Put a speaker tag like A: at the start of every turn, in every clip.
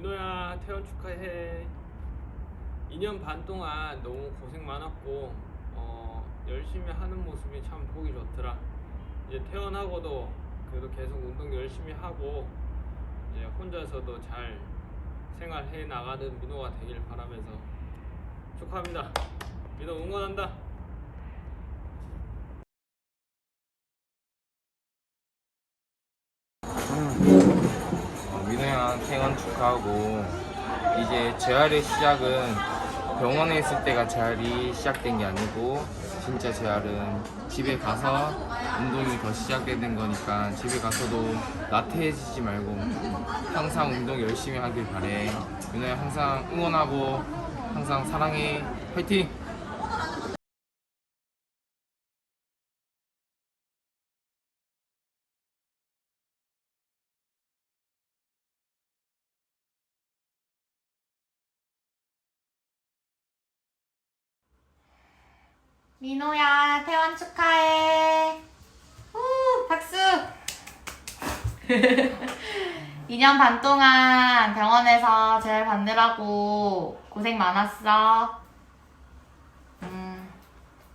A: 민호야 태연 축하해. 2년 반 동안 너무 고생 많았고 어, 열심히 하는 모습이 참 보기 좋더라. 이제 태연하고도 그래도 계속 운동 열심히 하고 이제 혼자서도 잘 생활해 나가는 민호가 되길 바라면서 축하합니다. 민호 응원한다.
B: 퇴원 축하하고 이제 재활의 시작은 병원에 있을 때가 재활이 시작된 게 아니고 진짜 재활은 집에 가서 운동이 더 시작되는 거니까 집에 가서도 나태해지지 말고 항상 운동 열심히 하길 바래 민호야 항상 응원하고 항상 사랑해 화이팅!
C: 민호야, 태원 축하해. 후, 박수. 2년 반 동안 병원에서 재활 받느라고 고생 많았어. 음,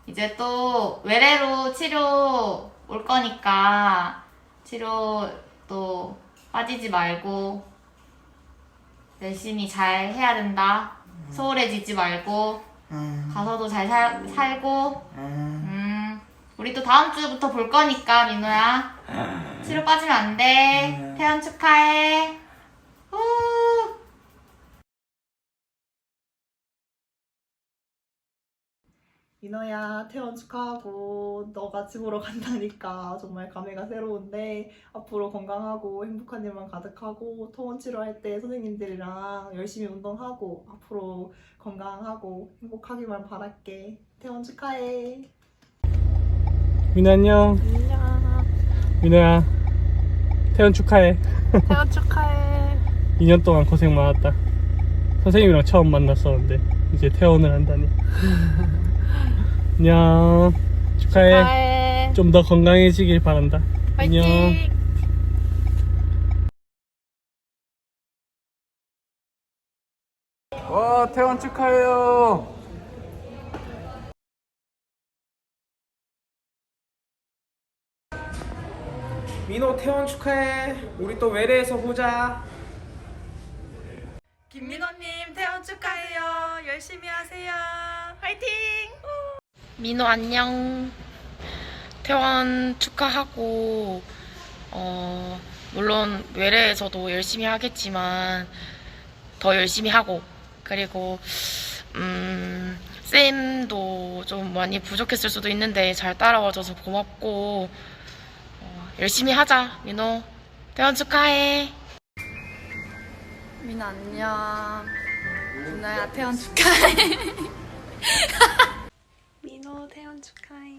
C: 이제 또 외래로 치료 올 거니까 치료 또 빠지지 말고 열심히 잘 해야 된다. 소홀해지지 말고 가서도 잘 살, 살고. 음, 우리 또 다음 주부터 볼 거니까 민호야. 치료 빠지면 안 돼. 태연 축하해.
D: 민호야 태원 축하하고 너가 집으로 간다니까 정말 감회가 새로운데 앞으로 건강하고 행복한 일만 가득하고 토원 치료할 때 선생님들이랑 열심히 운동하고 앞으로 건강하고 행복하기만 바랄게 태원 축하해
E: 민호 안녕. 민호야. 태연 축하해.
F: 태연 축하해.
E: 2년 동안 고생 많았다. 선생님이랑 처음 만났었는데 이제 퇴원을 한다니. 안녕. 축하해.
F: 축하해.
E: 좀 더 건강해지길 바란다. 안녕.
F: 화이팅.
B: 와 퇴원 축하해요
G: 민호 태원 축하해. 우리 또 외래에서 보자.
F: 김민호님 태연 축하해요. 열심히 하세요. 화이팅. 민호 안녕. 퇴원 축하하고 어 물론 외래에서도 열심히 하겠지만 더 열심히 하고 그리고 음 쌤도 좀 많이 부족했을 수도 있는데 잘 따라와줘서 고맙고 어, 열심히 하자 민호 퇴원 축하해.
H: 민호 안녕. 민호야 태연 축하해.
F: 민호 태연 축하해.